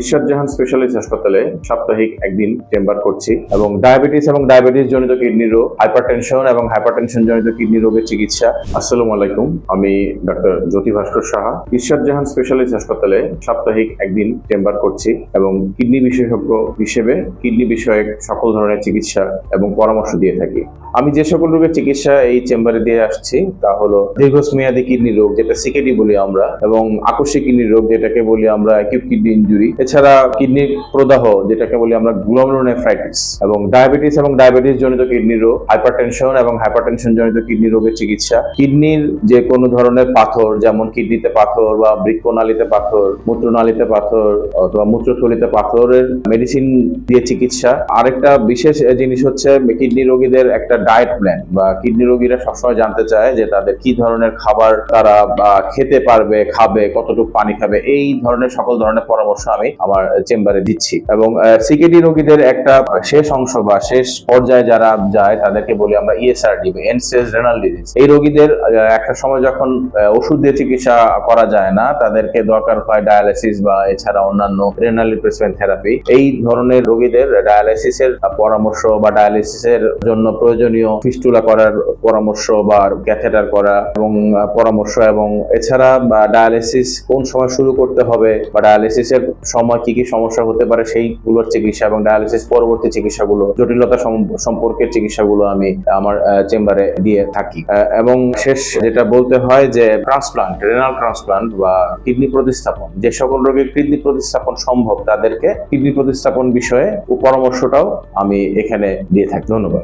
ঈশ্বর জাহান স্পেশালিস্ট হাসপাতালে সাপ্তাহিক একদিন চেম্বার করছি এবং ডায়াবেটিস এবং ডায়াবেটিস জনিত কিডনি রোগ হাইপারটেনশন এবং হাইপারটেনশন জনিত কিডনি রোগের চিকিৎসা। আসসালামু আলাইকুম, আমি ডক্টর জ্যোতি ভাস্কর সাহা। ঈশ্বর জাহান স্পেশালিস্ট হাসপাতালে সাপ্তাহিক একদিন চেম্বার করছি এবং কিডনি বিশেষজ্ঞ হিসেবে কিডনি বিষয়ক সকল ধরনের চিকিৎসা এবং পরামর্শ দিয়ে থাকি। আমি যে সকল রোগের চিকিৎসা এই চেম্বারে দিয়ে আসছি, তা হলো দীর্ঘমেয়াদী কিডনি রোগ, যেটা সিকেডি বলি আমরা, এবং আকস্মিক কিডনি রোগ, যেটাকে বলি আমরা কিডনি ইনজুরি এছাড়া কিডনি প্রদাহ, যেটাকে বলি আমরা গ্লোমেরোনেফ্রাইটিস এবং ডায়াবেটিস এবং ডায়াবেটিস জনিত কিডনি রোগ হাইপারটেনশন এবং হাইপারটেনশন জনিত কিডনি রোগের চিকিৎসা। কিডনির যে কোনো ধরনের পাথর, যেমন কিডনিতে পাথর বা বৃক্কনালীতে পাথর, মূত্রনালীতে পাথর অথবা মূত্রথলিতে পাথরের মেডিসিন দিয়ে চিকিৎসা। আরেকটা বিশেষ জিনিস হচ্ছে কিডনি রোগীদের একটা ডায়েট প্ল্যান বা কিডনি রোগীরা সবসময় জানতে চায় যে তাদের কি ধরনের খাবার তারা খেতে পারবে, খাবে, কতটুকু পানি খাবে, এই ধরনের সকল ধরনের পরামর্শ আমি আমার চেম্বারে দিচ্ছি। এবং সিকেডি রোগীদের একটা শেষ অংশ বা শেষ পর্যায়ে যারা যায়, তাদেরকে বলি আমরা E ইএসআরডি বা এনসেস রেনাল ডিজিজ এই রোগীদের একটা সময় যখন ওষুধ দিয়ে চিকিৎসা করা যায় না, তাদেরকে দরকার হয় ডায়ালিসিস বা এছাড়া অন্যান্য রেনাল রিপ্লেসমেন্ট থেরাপি এই ধরনের রোগীদের ডায়ালিসিসের পরামর্শ বা ডায়ালিসিসের জন্য প্রয়োজনীয় ফিস্টুলা করার পরামর্শ বা ক্যাথেটার করা এবং পরামর্শ এবং এছাড়া ডায়ালিসিস কোন সময় শুরু করতে হবে বা ডায়ালিসিসের সময় কি কি সমস্যা হতে পারে সেইগুলোর চিকিৎসা এবং ডায়ালিসিস পরবর্তী চিকিৎসাগুলো, জটিলতা সম- সম্পর্কের চিকিৎসাগুলো আমি আমার চেম্বারে দিয়ে থাকি। এবং শেষ যেটা বলতে হয় যে ট্রান্সপ্লান্ট রেনাল ট্রান্সপ্লান্ট বা কিডনি প্রতিস্থাপন, যে সকল রোগীর কিডনি প্রতিস্থাপন সম্ভব, তাদেরকে কিডনি প্রতিস্থাপন বিষয়ে পরামর্শটাও আমি এখানে দিয়ে থাকি। ধন্যবাদ।